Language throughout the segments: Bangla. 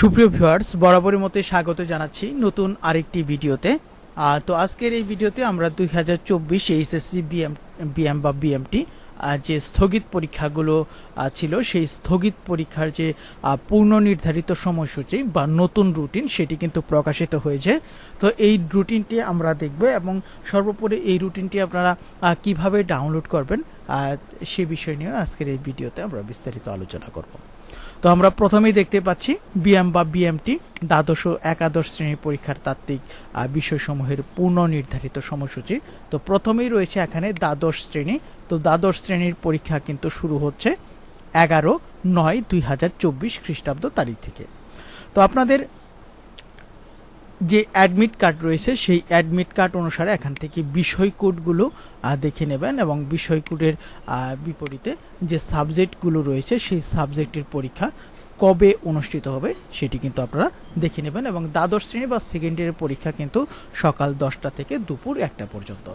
সুপ্রিয় ভিউয়ার্স, বরাবরের মতোই স্বাগত জানাচ্ছি নতুন আরেকটি ভিডিওতে। তো আজকের এই ভিডিওতে আমরা দুই হাজার চব্বিশ এইচএসসি বিএম বিএম বা বিএমটি যে স্থগিত পরীক্ষাগুলো ছিল, সেই স্থগিত পরীক্ষার যে পূর্ণ নির্ধারিত সময়সূচি বা নতুন রুটিন সেটি কিন্তু প্রকাশিত হয়েছে। তো এই রুটিনটি আমরা দেখব এবং সর্বোপরি এই রুটিনটি আপনারা কীভাবে ডাউনলোড করবেন সে বিষয় নিয়ে আজকের এই ভিডিওতে আমরা বিস্তারিত আলোচনা করব। তো আমরা প্রথমেই দেখতে পাচ্ছি বিএম বা বিএমটি দ্বাদশ ও একাদশ শ্রেণির পরীক্ষার তাত্ত্বিক বিষয়সমূহের পূর্ণ নির্ধারিত সময়সূচি। তো প্রথমেই রয়েছে এখানে দ্বাদশ শ্রেণি। তো দ্বাদশ শ্রেণির পরীক্ষা কিন্তু শুরু হচ্ছে এগারো নয় দুই হাজার চব্বিশ খ্রিস্টাব্দ তারিখ থেকে। তো আপনাদের যে অ্যাডমিট কার্ড রয়েছে, সেই অ্যাডমিট কার্ড অনুসারে এখান থেকে বিষয় কোডগুলো দেখে নেবেন এবং বিষয় কোডের বিপরীতে যে সাবজেক্টগুলো রয়েছে, সেই সাবজেক্টের পরীক্ষা কবে অনুষ্ঠিত হবে সেটি কিন্তু আপনারা দেখে নেবেন এবং দ্বাদশ শ্রেণি বা সেকেন্ড ইয়ারের পরীক্ষা কিন্তু সকাল দশটা থেকে দুপুর একটা পর্যন্ত।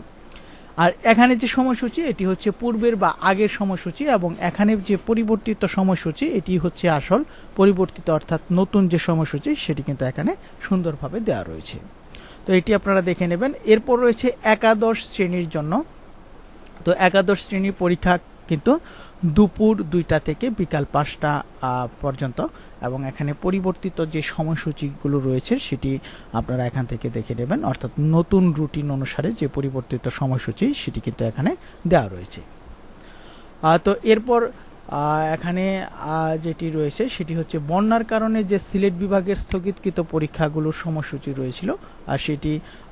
আর এখানে যে সময়সূচি, এটি হচ্ছে পূর্বের বা আগের সময়সূচি এবং এখানে যে পরিবর্তিত সময়সূচি, এটি হচ্ছে আসল পরিবর্তিত অর্থাৎ নতুন যে সময়সূচি, সেটি কিন্তু এখানে সুন্দরভাবে দেওয়া রয়েছে। তো এটি আপনারা দেখে নেবেন। এরপর রয়েছে একাদশ শ্রেণির জন্য। তো একাদশ শ্রেণির পরীক্ষা কিন্তু দুপুর দুইটা থেকে বিকাল পাঁচটা পর্যন্ত এবং এখানে পরিবর্তিত যে সময়সূচিগুলো রয়েছে সেটি আপনারা এখান থেকে দেখে নেবেন। অর্থাৎ নতুন রুটিন অনুসারে যে পরিবর্তিত সময়সূচি সেটি কিন্তু এখানে দেওয়া রয়েছে। তো এরপর এখানে যেটি রয়েছে সেটি হচ্ছে বন্যার কারণে যে সিলেট বিভাগের স্থগিতকৃত পরীক্ষাগুলোর সময়সূচি রয়েছিল, আর সেটি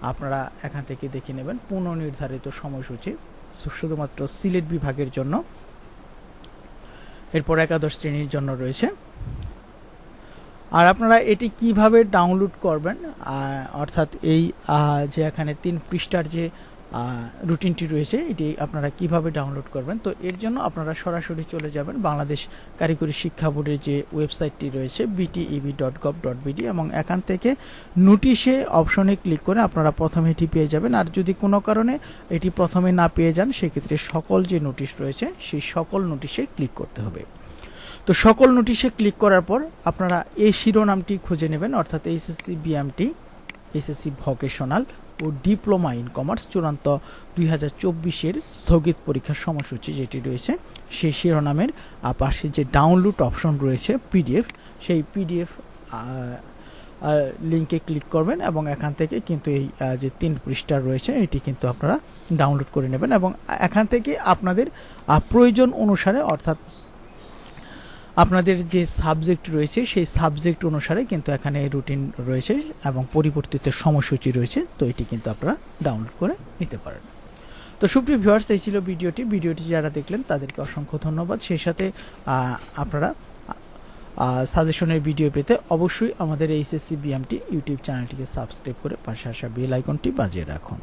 আপনারা এখান থেকে দেখে নেবেন। পুনর্নির্ধারিত সময়সূচি শুধুমাত্র সিলেট বিভাগের জন্য। এরপর একাদশ শ্রেণির জন্য রয়েছে। আর আপনারা এটি কীভাবে ডাউনলোড করবেন? অর্থাৎ এই যে এখানে তিন পৃষ্ঠার যে রুটিনটি রয়েছে, এটি আপনারা কীভাবে ডাউনলোড করবেন? তো এর জন্য আপনারা সরাসরি চলে যাবেন বাংলাদেশ কারিগরি শিক্ষা বোর্ডের যে ওয়েবসাইটটি রয়েছে BTEB dot gov dot BD এবং এখান থেকে নোটিশে অপশনে ক্লিক করে আপনারা প্রথমে এটি পেয়ে যাবেন। আর যদি কোনো কারণে এটি প্রথমে না পেয়ে যান, সেক্ষেত্রে সকল যে নোটিশ রয়েছে, সেই সকল নোটিশে ক্লিক করতে হবে। তো সকল নোটিশে ক্লিক করার পর আপনারা এই শিরোনামটি খুঁজে নেবেন, অর্থাৎ এইচএসসি বিএমটি এসএসসি ভোকেশনাল ও ডিপ্লোমা ইন কমার্স চূড়ান্ত দুই হাজার চব্বিশের স্থগিত পরীক্ষার সময়সূচি যেটি রয়েছে, সেই শিরোনামের পাশে যে ডাউনলোড অপশন রয়েছে পিডিএফ সেই পিডিএফ লিঙ্কে ক্লিক করবেন এবং এখান থেকে কিন্তু এই যে তিন পৃষ্ঠা রয়েছে, এটি কিন্তু আপনারা ডাউনলোড করে নেবেন এবং এখান থেকে আপনাদের প্রয়োজন অনুসারে, অর্থাৎ আপনাদের যে সাবজেক্ট রয়েছে, সেই সাবজেক্ট অনুসারে কিন্তু এখানে রুটিন রয়েছে এবং পরিবর্তিত সময়সূচি রয়েছে, তো এটি কিন্তু আপনারা ডাউনলোড করে নিতে পারেন। তো সুপ্রিয় ভিউয়ার্স এই ছিল ভিডিওটি। ভিডিওটি যারা দেখলেন, তাদেরকে অসংখ্য ধন্যবাদ। সেই সাথে আপনারা সাজেশনের ভিডিও পেতে অবশ্যই আমাদের এইচএসসি বিএমটি ইউটিউব চ্যানেলটিকে সাবস্ক্রাইব করে পাশে আসা বেল আইকনটি বাজিয়ে রাখুন।